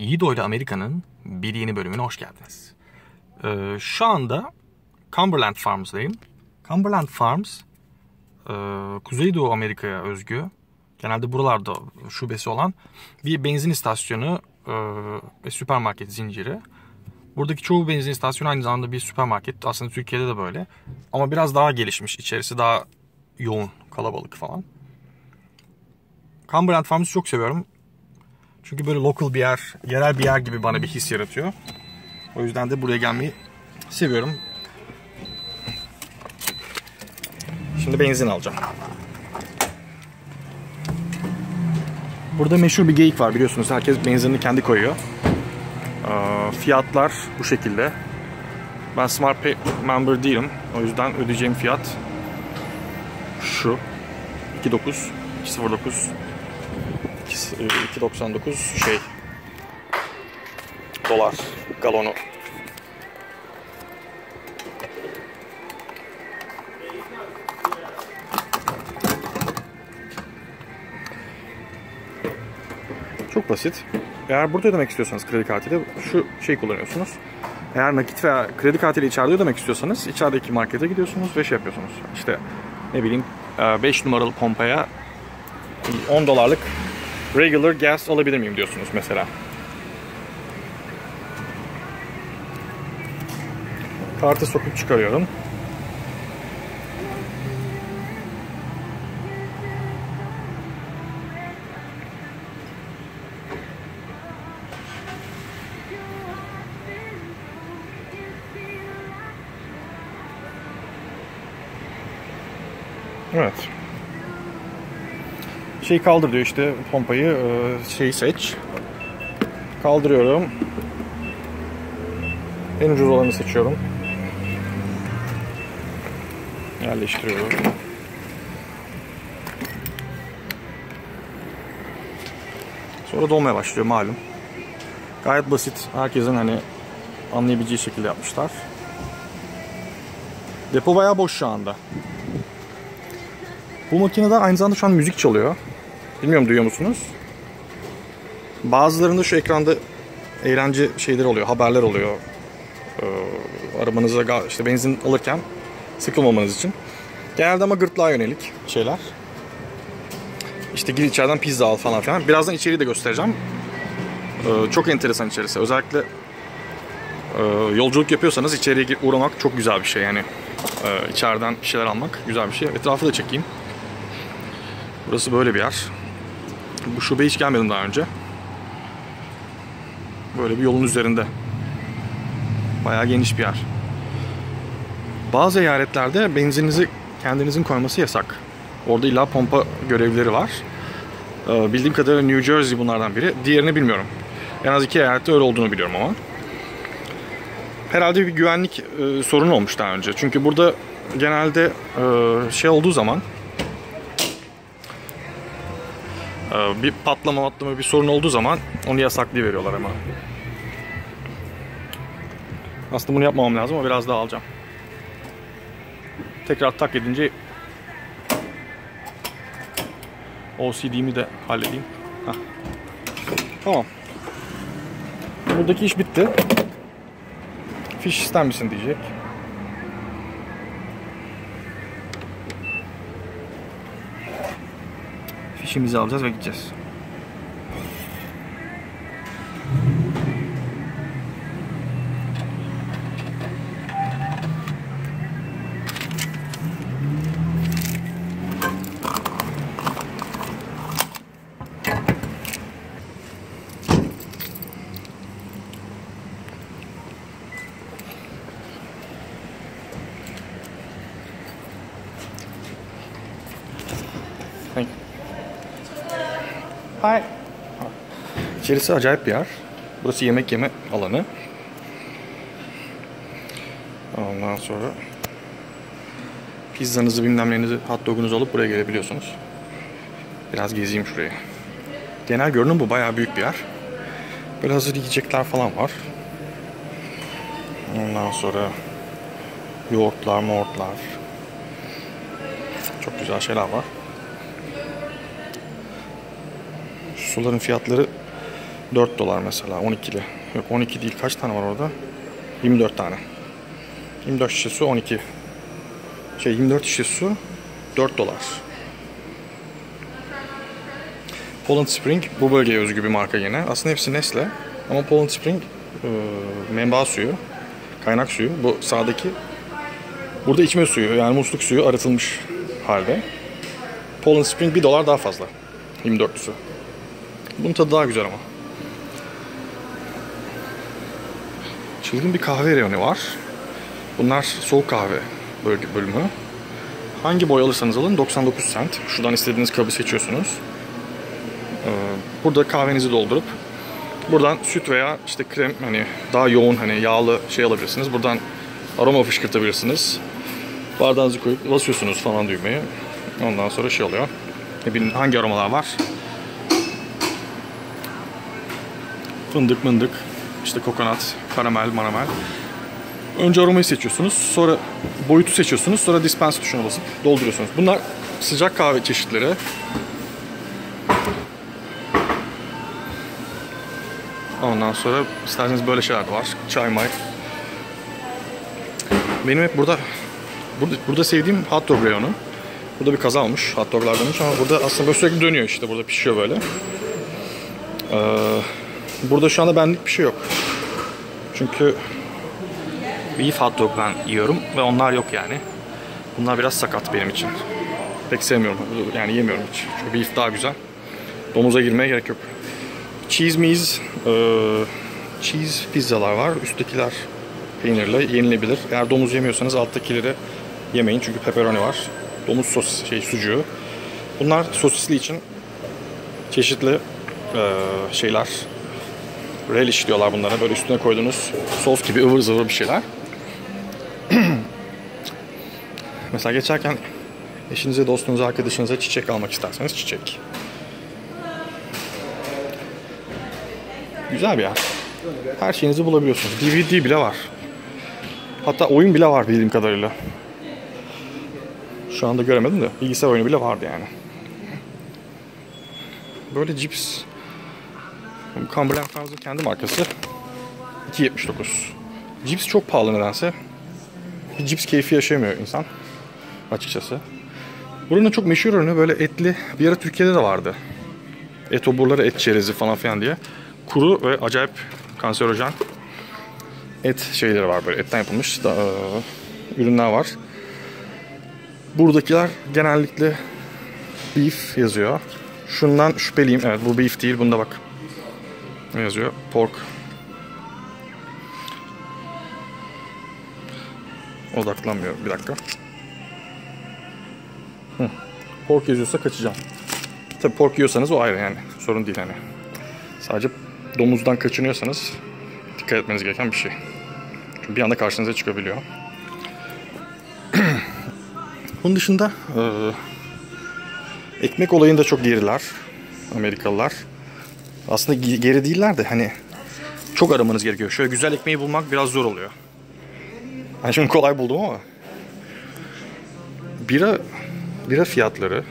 Yiğido ile Amerika'nın bir yeni bölümüne hoş geldiniz. Ee, şu anda Cumberland Farms'dayım. Cumberland Farms, e, Kuzeydoğu Amerika'ya özgü, genelde buralarda şubesi olan bir benzin istasyonu e, ve süpermarket zinciri. Buradaki çoğu benzin istasyonu aynı zamanda bir süpermarket. Aslında Türkiye'de de böyle. Ama biraz daha gelişmiş. İçerisi daha yoğun, kalabalık falan. Cumberland Farms'ı çok seviyorum. Çünkü böyle local bir yer, yerel bir yer gibi bana bir his yaratıyor. O yüzden de buraya gelmeyi seviyorum. Şimdi benzin alacağım. Burada meşhur bir geyik var biliyorsunuz. Herkes benzinini kendi koyuyor. Ee, fiyatlar bu şekilde. Ben Smart Pay member değilim. O yüzden ödeyeceğim fiyat şu. 2.9 2.09 2.99 şey dolar galonu. Çok basit. Eğer burada ödemek istiyorsanız kredi kartıyla şu şey kullanıyorsunuz. Eğer nakit veya kredi kartıyla içeride ödemek istiyorsanız içerideki markete gidiyorsunuz ve şey yapıyorsunuz. İşte ne bileyim 5 numaralı pompaya 10 dolarlık regular gas alabilir miyim diyorsunuz mesela. Kartı sokup çıkarıyorum. Evet. Şey kaldır diyor işte pompayı şeyi seç. Kaldırıyorum. En ucuz olanı seçiyorum. Yerleştiriyorum. Sonra dolmaya başlıyor malum. Gayet basit. Herkesin hani anlayabileceği şekilde yapmışlar. Depo bayağı boş şu anda. Bu makinede aynı zamanda şu an müzik çalıyor. Bilmiyorum duyuyor musunuz? Bazılarında şu ekranda eğlence şeyler oluyor, haberler oluyor. Ee, arabanıza işte benzin alırken sıkılmamanız için. Genelde ama gırtlağa yönelik şeyler. İşte gir içeriden pizza al falan filan. Birazdan içeriği de göstereceğim. Ee, çok enteresan içerisi. Özellikle e, yolculuk yapıyorsanız içeriye uğramak çok güzel bir şey. Yani e, içeriden şeyler almak güzel bir şey. Etrafı da çekeyim. Burası böyle bir yer. Bu şube hiç gelmedim daha önce. Böyle bir yolun üzerinde. Bayağı geniş bir yer. Bazı eyaletlerde benzininizi kendinizin koyması yasak. Orada illa pompa görevlileri var. Ee, bildiğim kadarıyla New Jersey bunlardan biri. Diğerini bilmiyorum. En az iki eyalette öyle olduğunu biliyorum ama. Herhalde bir güvenlik e, sorunu olmuş daha önce. Çünkü burada genelde e, şey olduğu zaman e, bir patlama patlama bir sorun olduğu zaman onu yasaklayıveriyorlar ama. Aslında bunu yapmamam lazım ama biraz daha alacağım. Tekrar tak edince OCD'mi de halledeyim. Heh. Tamam. Buradaki iş bitti. Fiş ister misin diyecek. Fişimizi alacağız ve gideceğiz. Hi. İçerisi acayip bir yer. Burası yemek yeme alanı. Ondan sonra pizzanızı bilmem nenizi hot dogunuzu alıp buraya gelebiliyorsunuz. Biraz gezeyim şurayı. Genel görünüm bu bayağı büyük bir yer. Böyle hazır yiyecekler falan var. Ondan sonra yoğurtlar, moğurtlar. Çok güzel şeyler var. Suların fiyatları 4 dolar mesela 12'li. Yok 12 değil kaç tane var orada? 24 tane. 24 şişe su 12. Şey 24 şişe su 4 dolar. Poland Spring bu bölgeye özgü bir marka yine. Aslında hepsi Nestle. Ama Poland Spring e, menba suyu, kaynak suyu. Bu sağdaki burada içme suyu yani musluk suyu arıtılmış halde. Poland Spring 1 dolar daha fazla. 24'lüsü. Bunun tadı daha güzel ama. Çılgın bir kahve reyonu var. Bunlar soğuk kahve bölümü. Hangi boy alırsanız alın 99 cent. Şuradan istediğiniz kabı seçiyorsunuz. Ee, Burada kahvenizi doldurup buradan süt veya işte krem hani daha yoğun hani yağlı şey alabilirsiniz. Buradan aroma fışkırtabilirsiniz. Bardağınızı koyup basıyorsunuz falan düğmeye. Ondan sonra şey oluyor. Bileyim hangi aromalar var? Fındık mındık, işte kokonat, karamel, maramel. Önce aromayı seçiyorsunuz, sonra boyutu seçiyorsunuz, sonra dispense tuşuna basıp dolduruyorsunuz. Bunlar sıcak kahve çeşitleri. Ondan sonra isterseniz böyle şeyler de var. Çay may. Benim hep burada burada, burada sevdiğim hot dog reyonu. Burada bir kaza olmuş. Hot doglar dönmüş ama burada aslında böyle sürekli dönüyor işte. Burada pişiyor böyle. Ee, burada şu anda benlik bir şey yok. Çünkü beef hot dog ben yiyorum ve onlar yok yani. Bunlar biraz sakat benim için. Pek sevmiyorum. Yani yemiyorum hiç. Çünkü beef daha güzel. Domuza girmeye gerek yok. Cheese meez, e, cheese pizzalar var. Üsttekiler peynirli, yenilebilir. Eğer domuz yemiyorsanız alttakileri yemeyin çünkü pepperoni var. Domuz sos şey sucuğu. Bunlar sosisli için çeşitli e, şeyler. Relish diyorlar bunlara. Böyle üstüne koyduğunuz sos gibi ıvır zıvır bir şeyler. Mesela geçerken eşinize, dostunuza, arkadaşınıza çiçek almak isterseniz çiçek. Güzel bir yer. Her şeyinizi bulabiliyorsunuz. DVD bile var. Hatta oyun bile var bildiğim kadarıyla. Şu anda göremedim de bilgisayar oyunu bile vardı yani. Böyle cips. Cumberland Farms'ın kendi markası. 2.79. Cips çok pahalı nedense. Bir cips keyfi yaşayamıyor insan. Açıkçası. Buranın çok meşhur ürünü böyle etli. Bir ara Türkiye'de de vardı. Et oburları, et çerezi falan filan diye. Kuru ve acayip kanserojen et şeyleri var böyle etten yapılmış da, e, ürünler var. Buradakiler genellikle beef yazıyor. Şundan şüpheliyim. Evet bu beef değil. Bunda bak. Ne yazıyor? Pork. Odaklanmıyor. Bir dakika. Hı. Pork yazıyorsa kaçacağım. Tabi pork yiyorsanız o ayrı yani. Sorun değil hani. Sadece domuzdan kaçınıyorsanız dikkat etmeniz gereken bir şey. Çünkü bir anda karşınıza çıkabiliyor. Bunun dışında e, ekmek olayında çok geriler Amerikalılar. Aslında geri değiller de hani çok aramanız gerekiyor. Şöyle güzel ekmeği bulmak biraz zor oluyor. Ben şimdi kolay buldum ama. Bira bira fiyatları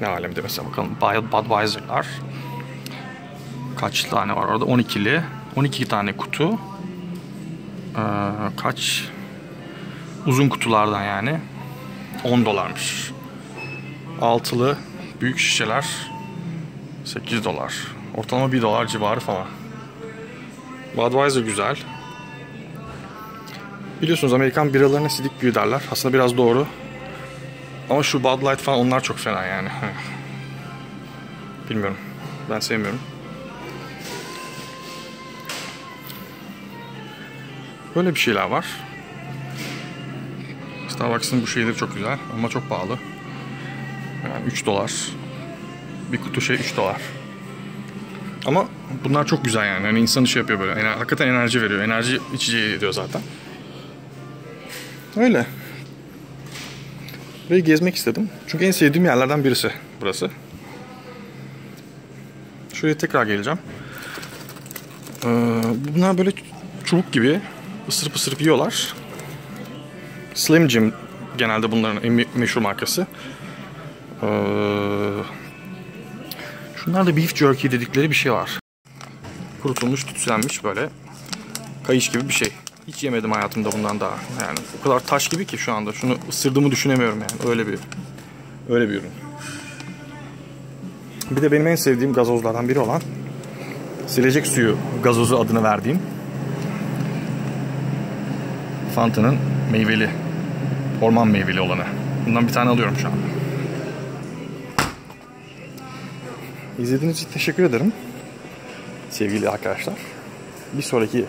ne alemde mesela? Bakalım Budweiser'lar kaç tane var orada? 12'li 12 tane kutu. Ee, kaç? Uzun kutulardan yani. 10 dolarmış. Altılı büyük şişeler 8 dolar ortalama 1 dolar civarı falan Budweiser güzel biliyorsunuz Amerikan biralarına sidik büyü derler aslında biraz doğru ama şu Bud Light falan onlar çok fena yani bilmiyorum ben sevmiyorum Böyle bir şeyler var. Starbucks'ın bu şeyleri çok güzel ama çok pahalı. Yani 3 dolar. Bir kutu şey 3 dolar. Ama bunlar çok güzel yani. yani insan şey yapıyor böyle. Yani hakikaten enerji veriyor. Enerji içeceği diyor zaten. Öyle. Burayı gezmek istedim. Çünkü en sevdiğim yerlerden birisi burası. Şuraya tekrar geleceğim. Ee, bunlar böyle çubuk gibi ısırıp ısırıp yiyorlar. Slim Jim genelde bunların en meşhur markası. Ee, şunlarda beef jerky dedikleri bir şey var. kurutulmuş, tütsülenmiş böyle kayış gibi bir şey. Hiç yemedim hayatımda bundan daha. Yani o kadar taş gibi ki şu anda. Şunu ısırdığımı düşünemiyorum yani. Öyle bir öyle bir ürün. Bir de benim en sevdiğim gazozlardan biri olan silecek suyu gazozu adını verdiğim Fanta'nın meyveli orman meyveli olanı. Bundan bir tane alıyorum şu anda. İzlediğiniz için teşekkür ederim. Sevgili arkadaşlar. Bir sonraki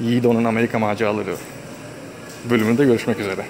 Yiğido'nun Amerika maceraları bölümünde görüşmek üzere.